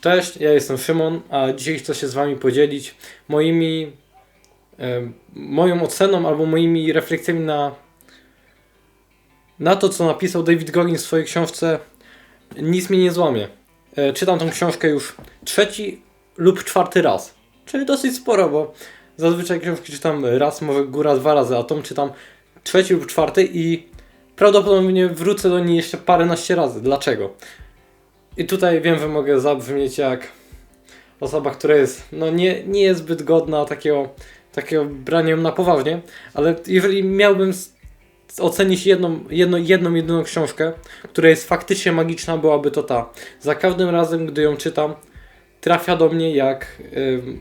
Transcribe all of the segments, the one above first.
Cześć, ja jestem Szymon, a dzisiaj chcę się z Wami podzielić moimi, moją oceną albo moimi refleksjami na, na to, co napisał David Goggins w swojej książce Nic mnie nie złamie. E, czytam tą książkę już trzeci lub czwarty raz, czyli dosyć sporo, bo zazwyczaj książki czytam raz, może góra dwa razy, a tą czytam trzeci lub czwarty i prawdopodobnie wrócę do niej jeszcze paręnaście razy. Dlaczego? I tutaj wiem, że mogę zabrzmieć jak osoba, która jest, no nie, nie jest zbyt godna takiego, takiego brania na poważnie, ale jeżeli miałbym ocenić jedną, jedną, jedną, jedyną książkę, która jest faktycznie magiczna, byłaby to ta. Za każdym razem, gdy ją czytam, trafia do mnie jak ym,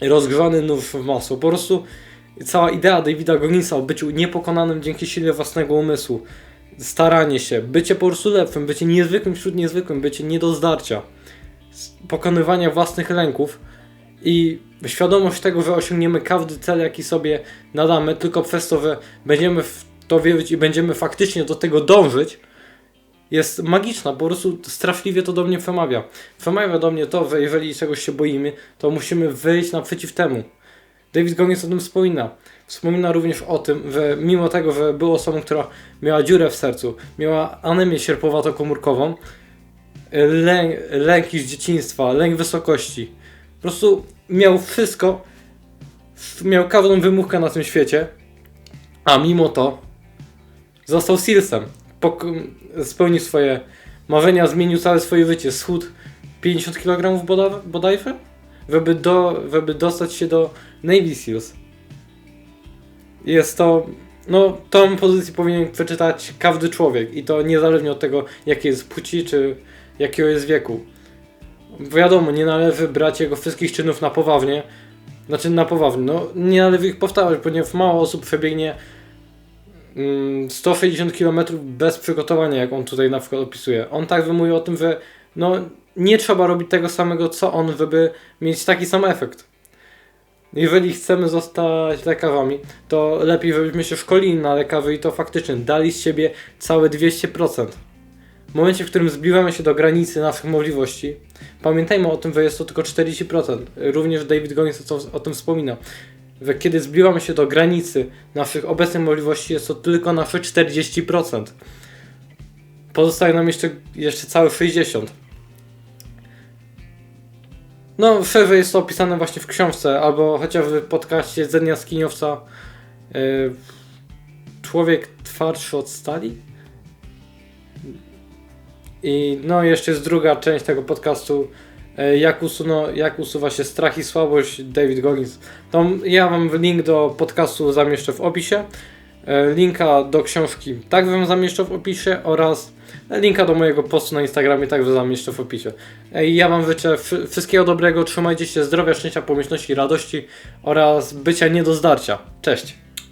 rozgrzany nóż w masło. Po prostu cała idea Davida Gogginsa o byciu niepokonanym dzięki sile własnego umysłu, staranie się, bycie po prostu lepszym, bycie niezwykłym wśród niezwykłym, bycie nie do zdarcia, pokonywania własnych lęków i świadomość tego, że osiągniemy każdy cel, jaki sobie nadamy, tylko przez to, że będziemy w to wierzyć i będziemy faktycznie do tego dążyć, jest magiczna, po prostu straszliwie to do mnie przemawia. Przemawia do mnie to, że jeżeli czegoś się boimy, to musimy wyjść naprzeciw temu. David Goggins o tym wspomina. Wspomina również o tym, że mimo tego, że był osobą, która miała dziurę w sercu, miała anemię sierpowato-komórkową, lęk, lęki z dzieciństwa, lęk wysokości. Po prostu miał wszystko, miał każdą wymówkę na tym świecie, a mimo to został. Pok- spełnił swoje marzenia, zmienił całe swoje życie. Schód 50 kg boda- bodajże, żeby, do, żeby dostać się do Navy Seals. Jest to, no, tą pozycję powinien przeczytać każdy człowiek i to niezależnie od tego, jakiej jest płci czy jakiego jest wieku. Wiadomo, nie należy brać jego wszystkich czynów na poważnie. Znaczy na poważnie, no nie należy ich powtarzać, ponieważ mało osób przebiegnie mm, 160 km bez przygotowania, jak on tutaj na przykład opisuje. On tak wymuje o tym, że no nie trzeba robić tego samego co on, żeby mieć taki sam efekt. Jeżeli chcemy zostać lekarzami, to lepiej, żebyśmy się szkolili na lekarzy i to faktycznie dali z siebie całe 200%. W momencie, w którym zbliżamy się do granicy naszych możliwości, pamiętajmy o tym, że jest to tylko 40%. Również David Goggins o, tym wspomina. Że kiedy zbliżamy się do granicy naszych obecnych możliwości, jest to tylko nasze 40%. Pozostaje nam jeszcze, jeszcze całe 60%. No, szerzej jest to opisane właśnie w książce, albo chociażby w podcaście Zenia Skiniowca yy, Człowiek twardszy od stali. I no, jeszcze jest druga część tego podcastu, yy, jak, jak usuwa się strach i słabość David Goggins. To ja wam link do podcastu zamieszczę w opisie. Yy, linka do książki tak wam zamieszczę w opisie oraz linka do mojego postu na Instagramie także zamieszczę w opisie. Ja Wam życzę wszy- wszystkiego dobrego, trzymajcie się zdrowia, szczęścia, pomyślności, radości oraz bycia nie do zdarcia. Cześć!